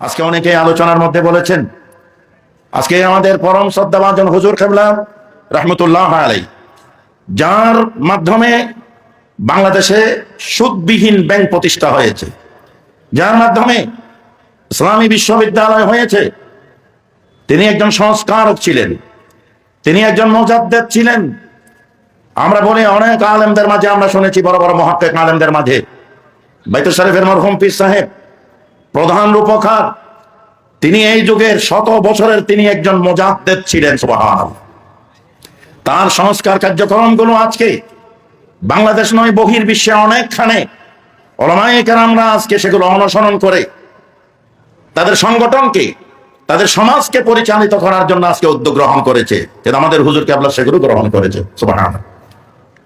আজকে অনেকে আলোচনার মধ্যে বলেছেন, আজকে আমাদের পরম শ্রদ্ধাভাজন হুজুর খেবলা রহমতুল্লাহ আলাই যার মাধ্যমে বাংলাদেশে সুদবিহীন ব্যাংক প্রতিষ্ঠা হয়েছে, যার মাধ্যমে ইসলামী বিশ্ববিদ্যালয় হয়েছে, তিনি একজন সংস্কারক ছিলেন, তিনি একজন মোজাদ্দেদ ছিলেন। আমরা বলি অনেক আলেমদের মাঝে, আমরা শুনেছি বড় বড় মহাক্কেক আলেমদের মাঝে। বাইতুল শরীফের মরহুম পীর সাহেব প্রধান রূপকার। তিনি এই যুগের শত বছরের তিনি একজন মোজাদ্দেদ ছিলেন সুবহান তার সংস্কার কার্যক্রমগুলো আজকে বাংলাদেশ নয় বহির বিশ্বে অনেকখানে আমরা আজকে সেগুলো অনুসরণ করে তাদের সংগঠনকে, তাদের সমাজকে পরিচালিত করার জন্য আজকে উদ্যোগ গ্রহণ করেছে। আমাদের হুজুর কেবলা সেগুলো গ্রহণ করেছে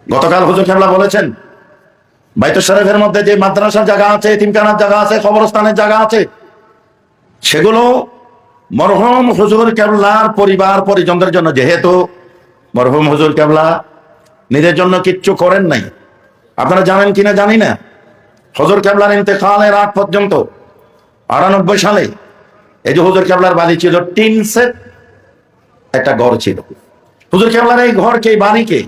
গতকাল হুজুর কেবলা বলেছেন বাইতুল শরীফের মধ্যে যে মাদ্রাসার জায়গা আছে তিমখানার জায়গা আছে, কবরস্থানের জায়গা আছে, সেগুলো মরহুম হুজুর কেবলার পরিবার, পরিজনদের জন্য। যেহেতু মরহুম হুজুর কেবলা নিজের জন্য কিচ্ছু করেন নাই। আপনারা জানেন কিনা জানি না। হজুর কেবলার ইন্তেকালের আগ পর্যন্ত, আটানব্বই সালে, এই যে হুজুর কেবলার বাড়ি ছিল, টিন সেট একটা ঘর ছিল। হুজুর কেবলার এই ঘরকে, এই বাড়িকে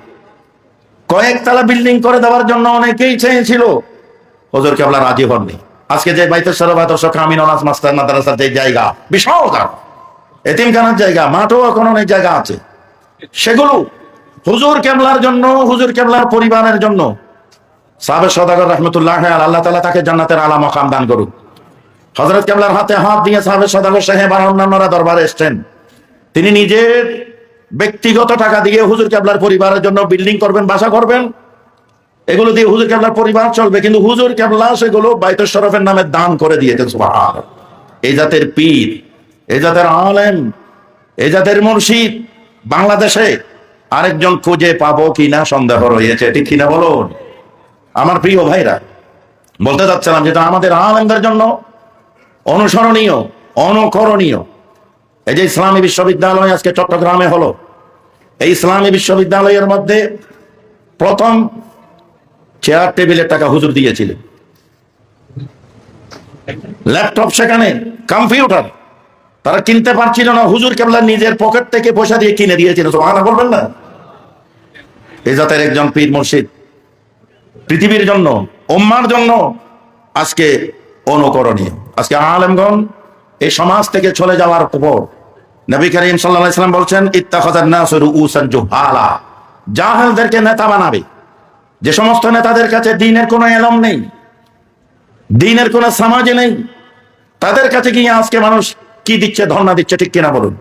কয়েকতলা বিল্ডিং করে দেওয়ার জন্য অনেকেই চেয়েছিল। হুজুর কেবলা রাজি হননি? আজকে যে বাইতের সরবা দর্শক আমিন অনাস মাস্টার মাদ্রাসার যে জায়গা, বিশাল এতিমখানার জায়গা, মাঠও এখন অনেক জায়গা আছে। সেগুলো হুজুর কেবলার জন্য, হুজুর কেবলার পরিবারের জন্য। সাবেক সদাগর রহমতুল্লাহ আল্লাহ তালা তাকে জান্নাতের আলা মকাম দান করুক। হজরত কেবলার হাতে হাত দিয়ে সাবেক সদাগর সাহেব আর অন্যান্যরা দরবারে এসছেন। তিনি নিজের ব্যক্তিগত টাকা দিয়ে হুজুর কেবলার পরিবারের জন্য বিল্ডিং করবেন, বাসা করবেন, এগুলো দিয়ে হুজুর কেবলার পরিবার চলবে। কিন্তু হুজুর কেবলা সেগুলো বাইতুল শরফের নামে দান করে দিয়েছেন এই জাতের পীর, এই জাতের আলেম, এই জাতের মুর্শিদ বাংলাদেশে আরেকজন খুঁজে পাবো কিনা সন্দেহ রয়েছে। ঠিক কিনা বলুন? আমার প্রিয় ভাইরা, বলতে যাচ্ছিলাম যেটা আমাদের আলেমদের জন্য অনুসরণীয়, অনুকরণীয়। এই যে ইসলামী বিশ্ববিদ্যালয় আজকে চট্টগ্রামে হলো এই ইসলামী বিশ্ববিদ্যালয়ের মধ্যে প্রথম চেয়ার টেবিলের টাকা হুজুর দিয়েছিলেন। ল্যাপটপ সেখানে, কম্পিউটার। তারা কিনতে পারছিল না, হুজুর কেবলা নিজের পকেট থেকে পয়সা দিয়ে কিনে দিয়েছিল সোহানা বলবেন না? এ জাতের একজন পীর মুর্শিদ। পৃথিবীর জন্য, উম্মার জন্য আজকে অনুকরণীয়। আজকে আলেমগণ এই সমাজ থেকে চলে যাওয়ার পর নবী করিম সাল্লাল্লাহু সাল্লাম বলছেন জাহেলদেরকে নেতা বানাবে। যে সমস্ত নেতাদের কাছে দিনের কোনো এলম নেই, দিনের কোনো সমাজে নেই, তাদের কাছে গিয়ে আজকে মানুষ কি দিচ্ছে, ধর্ণা দিচ্ছে, ঠিক কিনা বলুন।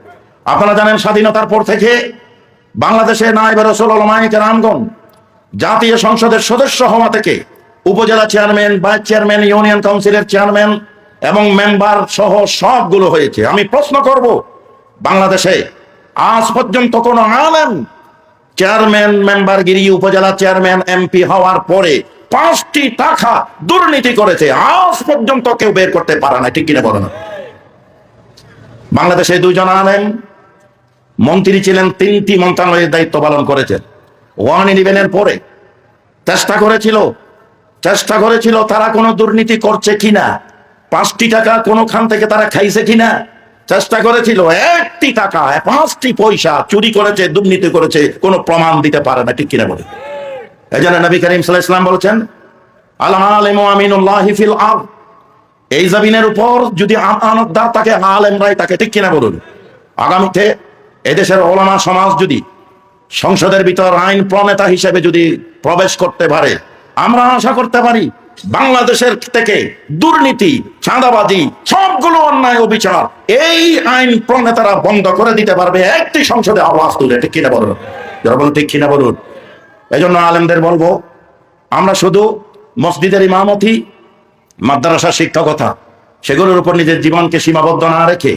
আপনারা জানেন, স্বাধীনতার পর থেকে বাংলাদেশে নাইব রসুল ওলামাইকে রামগণ জাতীয় সংসদের সদস্য হওয়া থেকে উপজেলা চেয়ারম্যান, ভাইস চেয়ারম্যান, ইউনিয়ন কাউন্সিলের চেয়ারম্যান এবং মেম্বার সহ সবগুলো হয়েছে। আমি প্রশ্ন করব বাংলাদেশে আজ পর্যন্ত কোন আলেম চেয়ারম্যান, মেম্বারগিরি, উপজেলা চেয়ারম্যান, এমপি হওয়ার পরে পাঁচটি টাকা দুর্নীতি করেছে। আজ পর্যন্ত কেউ বের করতে পারে না, ঠিক কিনা বলো না? বাংলাদেশে দুইজন আলেম, মন্ত্রী ছিলেন, তিনটি মন্ত্রণালয়ের দায়িত্ব পালন করেছেন। ওয়ান ইলেভেনের পরে চেষ্টা করেছিল চেষ্টা করেছিল, তারা কোনো দুর্নীতি করছে কিনা, পাঁচটি টাকা কোনোখান থেকে তারা খাইছে কিনা চেষ্টা করেছিল, একটি টাকা, পাঁচটি পয়সা চুরি করেছে, দুর্নীতি করেছে, কোনো প্রমাণ দিতে পারে না, ঠিক কিনা বলে? এই জন্য নবী করিম সাল্লাহ ইসলাম বলছেন এই জমিনের উপর যদি আমানতদার তাকে, আলেমরাই তাকে, ঠিক কিনা বলুন? আগামীতে এদেশের ওলামা সমাজ যদি সংসদের ভিতর আইন প্রণেতা হিসেবে যদি প্রবেশ করতে পারে, আমরা আশা করতে পারি বাংলাদেশের থেকে দুর্নীতি, চাঁদাবাজি, সবগুলো অন্যায় অবিচার, এই আইন প্রণেতারা বন্ধ করে দিতে পারবে। একটি সংসদে আওয়াজ তুলে ঠিক কিনা বলুন? বলুন, ঠিক কিনা বলুন? এই জন্য আলেমদের বলব, আমরা শুধু মসজিদের ইমামতি মাদ্রাসা শিক্ষকতা, সেগুলোর উপর নিজের জীবনকে সীমাবদ্ধ না রেখে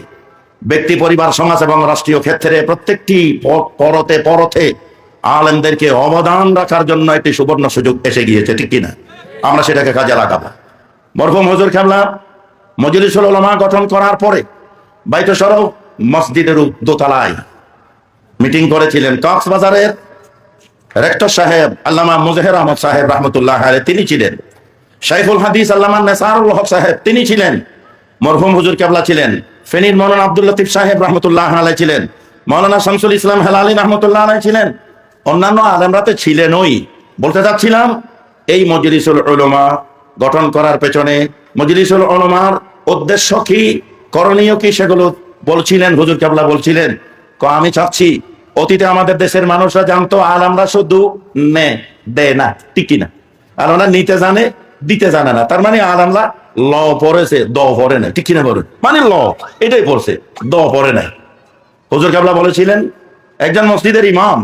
ব্যক্তি, পরিবার, সমাজ এবং রাষ্ট্রীয় ক্ষেত্রে প্রত্যেকটি পরতে পরতে আলেমদেরকে অবদান রাখার জন্য একটি সুবর্ণ সুযোগ এসে গিয়েছে, ঠিক কিনা আমরা সেটাকে কাজে লাগাবো। মরহুম হজুর খেমলা, মজলিসুল ওলামা গঠন করার পরে বাইত সরব মসজিদের দোতলায় মিটিং করেছিলেন কক্সবাজারের রেক্টর সাহেব আল্লামা মুজহের আহমদ সাহেব রহমতুল্লাহ তিনি ছিলেন। শাইফুল হাদিস আল্লামা নেসারুল হক সাহেব, তিনি ছিলেন। মরহুম হুজুর কেবলা ছিলেন। ফেনীর মৌলানা আব্দুল লতিফ সাহেব রহমতুল্লাহ আলাই ছিলেন। মৌলানা শামসুল ইসলাম হেলালি রহমতুল্লাহ আলাই ছিলেন। অন্যান্য আলেমরা তো ছিলেনই। বলতে চাচ্ছিলাম এই মজলিসুল উলমা গঠন করার পেছনে মজলিসুল উলমার উদ্দেশ্য কি? করণীয় কি সেগুলো বলছিলেন, হুজুর কেবলা বলছিলেন। ক, আমি চাচ্ছি, অতীতে আমাদের দেশের মানুষরা জানতো আর আমরা শুধু নে, দে না, টিকি না। আর ওরা নিতে জানে, দিতে জানে না। তার মানে আর আমরা ল পড়েছে, দ পড়ে না ঠিক কিনা বলুন? মানে ল, এটাই পড়ছে, দ পড়ে নাই। হুজুর কাবলা বলেছিলেন, একজন মসজিদের ইমাম,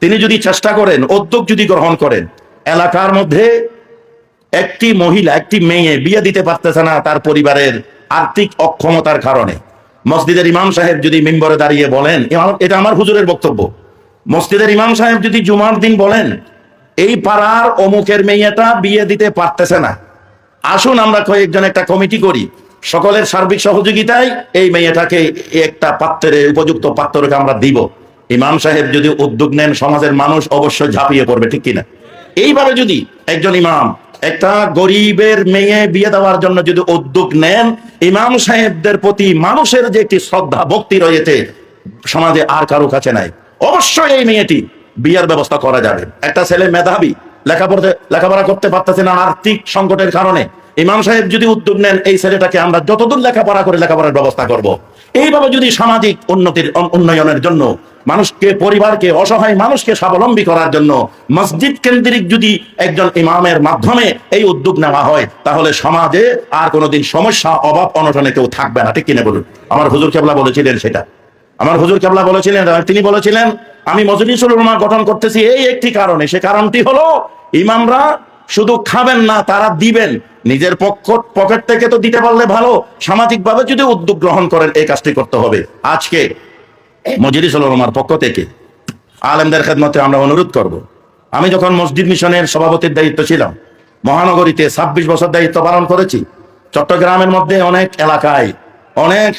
তিনি যদি চেষ্টা করেন, উদ্যোগ যদি গ্রহণ করেন এলাকার মধ্যে একটি মহিলা, একটি মেয়ে বিয়ে দিতে পারতেছে না তার পরিবারের আর্থিক অক্ষমতার কারণে। মসজিদের ইমাম সাহেব যদি মেম্বরে দাঁড়িয়ে বলেন এটা আমার হুজুরের বক্তব্য। মসজিদের ইমাম সাহেব যদি জুমার দিন বলেন, এই পাড়ার অমুকের মেয়েটা বিয়ে দিতে পারতেছে না। আসুন আমরা কয়েকজন একটা কমিটি করি। সকলের সার্বিক সহযোগিতায় এই মেয়েটাকে একটা পাত্রের, উপযুক্ত পাত্রকে আমরা দিব। ইমাম সাহেব যদি উদ্যোগ নেন, সমাজের মানুষ অবশ্যই ঝাঁপিয়ে পড়বে, ঠিক কিনা? এইভাবে যদি একজন ইমাম, একটা গরিবের মেয়ে বিয়ে দেওয়ার জন্য যদি উদ্যোগ নেন, ইমাম সাহেবদের প্রতি মানুষের যে একটি শ্রদ্ধা, ভক্তি রয়েছে, সমাজে আর কারও কাছে নাই। অবশ্যই এই মেয়েটি বিয়ের ব্যবস্থা করা যাবে। একটা ছেলে মেধাবী, লেখাপড়তে, লেখাপড়া করতে পারতেছে না আর্থিক সংকটের কারণে। ইমাম সাহেব যদি উদ্যোগ নেন, এই ছেলেটাকে আমরা যতদূর লেখাপড়া করে লেখাপড়ার ব্যবস্থা করব। এইভাবে যদি সামাজিক উন্নতির, উন্নয়নের জন্য মানুষকে, পরিবারকে, অসহায় মানুষকে স্বাবলম্বী করার জন্য মসজিদ কেন্দ্রিক যদি একজন ইমামের মাধ্যমে এই উদ্যোগ নেওয়া হয়, তাহলে সমাজে আর কোনোদিন সমস্যা, অভাব, অনটনে কেউ থাকবে না। ঠিক কিনে বলুন? আমার হুজুর কেবলা বলেছিলেন সেটা। আমার হুজুর কেবলা বলেছিলেন তিনি বলেছিলেন, আমি মজলিসুল উলমা গঠন করতেছি এই একটি কারণে। সে কারণটি হলো, ইমামরা শুধু খাবেন না, তারা দিবেন। নিজের পক্ষ, পকেট থেকে তো দিতে পারলে ভালো। সামাজিকভাবে যদি উদ্যোগ গ্রহণ করেন, এই কাজটি করতে হবে। আজকে মজলিসুল উলমার পক্ষ থেকে আলেমদের খেদমতে আমরা অনুরোধ করব। আমি যখন মসজিদ মিশনের সভাপতির দায়িত্ব ছিলাম, মহানগরীতে ছাব্বিশ বছর দায়িত্ব পালন করেছি, চট্টগ্রামের মধ্যে অনেক এলাকায়, অনেক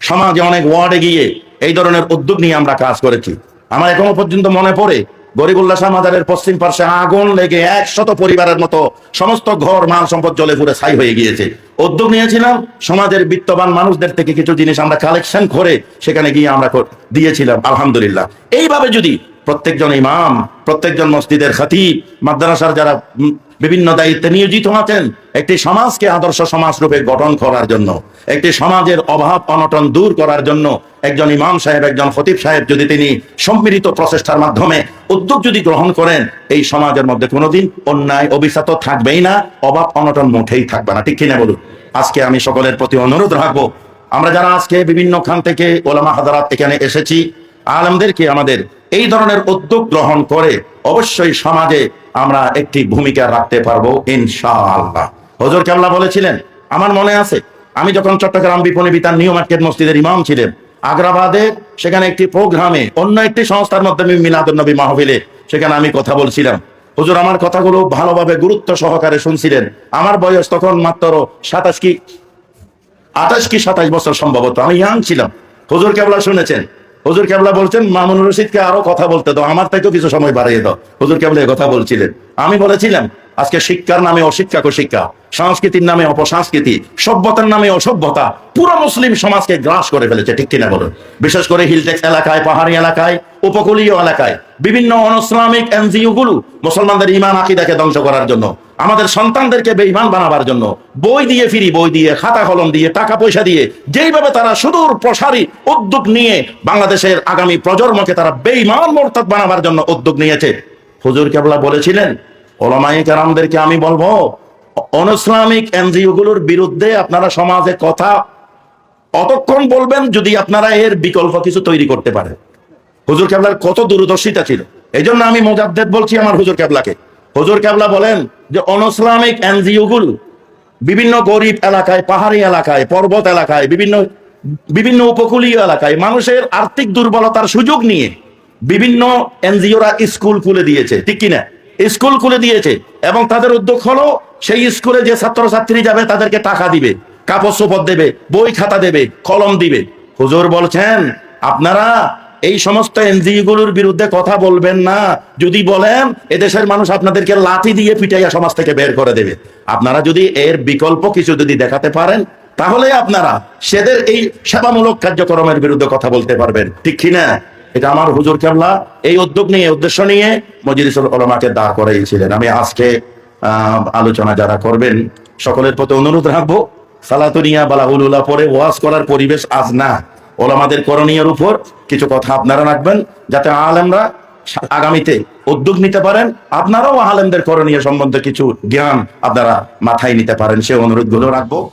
সমাজে, অনেক ওয়ার্ডে গিয়ে এই ধরনের উদ্যোগ নিয়ে আমরা কাজ করেছি আমার এখনও পর্যন্ত মনে পড়ে গরিবুল্লাহ শাহ পশ্চিম পার্শ্বে আগুন লেগে একশত পরিবারের মতো সমস্ত ঘর, মাল, সম্পদ জলে পুরে ছাই হয়ে গিয়েছে। উদ্যোগ নিয়েছিলাম, সমাজের বিত্তবান মানুষদের থেকে কিছু জিনিস আমরা কালেকশন করে সেখানে গিয়ে আমরা দিয়েছিলাম, আলহামদুলিল্লাহ। এইভাবে যদি প্রত্যেকজন ইমাম, প্রত্যেকজন মসজিদের খাতিব, মাদ্রাসার যারা বিভিন্ন দায়িত্বে নিয়োজিত আছেন। একটি সমাজকে আদর্শ সমাজ রূপে গঠন করার জন্য, একটি সমাজের অভাব অনটন দূর করার জন্য একজন ইমাম সাহেব, একজন খতিব সাহেব যদি তিনি সম্মিলিত প্রচেষ্টার মাধ্যমে উদ্যোগ যদি গ্রহণ করেন, এই সমাজের মধ্যে কোনোদিন অন্যায় অভিশাত থাকবেই না, অভাব অনটন মুঠেই থাকবে না। ঠিক কিনা বলুন? আজকে আমি সকলের প্রতি অনুরোধ রাখব, আমরা যারা আজকে বিভিন্ন খান থেকে ওলামা হাজারাত এখানে এসেছি, আলমদেরকে আমাদের এই ধরনের উদ্যোগ গ্রহণ করে অবশ্যই সমাজে আমরা একটি ভূমিকা রাখতে পারব, ইনশাআল্লাহ। হজর কেমলা বলেছিলেন, আমার মনে আছে, আমি যখন চট্টগ্রাম বিপণী বিতান নিউ মার্কেট মসজিদের ইমাম ছিলেন, আগ্রাবাদে সেখানে একটি প্রোগ্রামে অন্য একটি সংস্থার মাধ্যমে মিলাদুল নবী মাহফিলে সেখানে আমি কথা বলছিলাম। হুজুর, আমার কথাগুলো ভালোভাবে গুরুত্ব সহকারে শুনছিলেন। আমার বয়স তখন মাত্র সাতাশ কি, আঠাশ কি সাতাশ বছর সম্ভবত, আমি ইয়াং ছিলাম। হুজুর কেবলা শুনেছেন হুজুর কেবলা বলছেন মামুন রশিদকে আরও কথা বলতে দাও, আমার থেকেও কিছু সময় বাড়িয়ে দাও। হুজুর কেবলা কথা বলছিলেন। আমি বলেছিলাম, আজকে শিক্ষার নামে অশিক্ষা শিক্ষা, সংস্কৃতির নামে অপসংস্কৃতি, সভ্যতার নামে অসভ্যতা, পুরো মুসলিম সমাজকে গ্রাস করে ফেলেছে, ঠিক কিনা বলুন? বিশেষ করে হিলটেক্স এলাকায়, পাহাড়ি এলাকায়, উপকূলীয় এলাকায়, বিভিন্ন অনইসলামিক এনজিও গুলো মুসলমানদের ইমান আকিদাকে ধ্বংস করার জন্য। আমাদের সন্তানদেরকে বেঈমান বানাবার জন্য বই দিয়ে ফিরি, বই দিয়ে, খাতা কলম দিয়ে, টাকা পয়সা দিয়ে, যেইভাবে তারা সুদূর প্রসারী উদ্যোগ নিয়ে বাংলাদেশের আগামী প্রজন্মকে তারা বেঈমান মোরতাদ বানাবার জন্য উদ্যোগ নিয়েছে। হুজুর কেবলা বলেছিলেন ওলামাই কারামদেরকে আমি বলব অনইসলামিক এনজিও গুলোর বিরুদ্ধে আপনারা সমাজে কথা অতক্ষণ বলবেন যদি আপনারা এর বিকল্প কিছু তৈরি করতে পারেন। হুজুর কেবলার কত দূরদর্শিতা ছিল। এই জন্য আমি মোজাদ্দেদ বলছি আমার হুজুর কেবলাকে। হুজুর কেবলা বলেন যে অনসলামিক এনজিও গুলো বিভিন্ন গরিব এলাকায়, পাহাড়ি এলাকায়, পর্বত এলাকায়, বিভিন্ন বিভিন্ন উপকূলীয় এলাকায় মানুষের আর্থিক দুর্বলতার সুযোগ নিয়ে বিভিন্ন এনজিওরা স্কুল খুলে দিয়েছে। ঠিক কিনা? স্কুল খুলে দিয়েছে এবং তাদের উদ্যোগ হলো সেই স্কুলে যে ছাত্রছাত্রী যাবে তাদেরকে টাকা দিবে কাপড় চোপড় দেবে, বই খাতা দেবে, কলম দিবে। হুজুর বলছেন, আপনারা এই সমস্ত এনজিও গুলোর বিরুদ্ধে কথা বলবেন না। যদি বলেন, এদেশের মানুষ আপনাদেরকে লাঠি দিয়ে পিটাইয়া সমাজ থেকে বের করে দেবে। আপনারা যদি এর বিকল্প কিছু যদি দেখাতে পারেন, তাহলে আপনারা সেদের এই সেবামূলক কার্যক্রমের বিরুদ্ধে কথা বলতে পারবেন। ঠিক কিনা এটা আমার হুজুর কেবলা। এই উদ্যোগ নিয়ে উদ্দেশ্য নিয়ে মজলিসুল ওলামাকে দাঁড় করাইছিলেন। আমি আজকে আলোচনা যারা করবেন, সকলের প্রতি অনুরোধ রাখব। সালাতুনিয়া বালাহুল্লাহ পরে ওয়াজ করার পরিবেশ আজ না। ওলামাদের করণীয়ের উপর কিছু কথা আপনারা রাখবেন, যাতে আলেমরা আগামীতে উদ্যোগ নিতে পারেন। আপনারাও আলেমদের করণীয় সম্বন্ধে কিছু জ্ঞান আপনারা মাথায় নিতে পারেন। সে অনুরোধগুলো রাখব।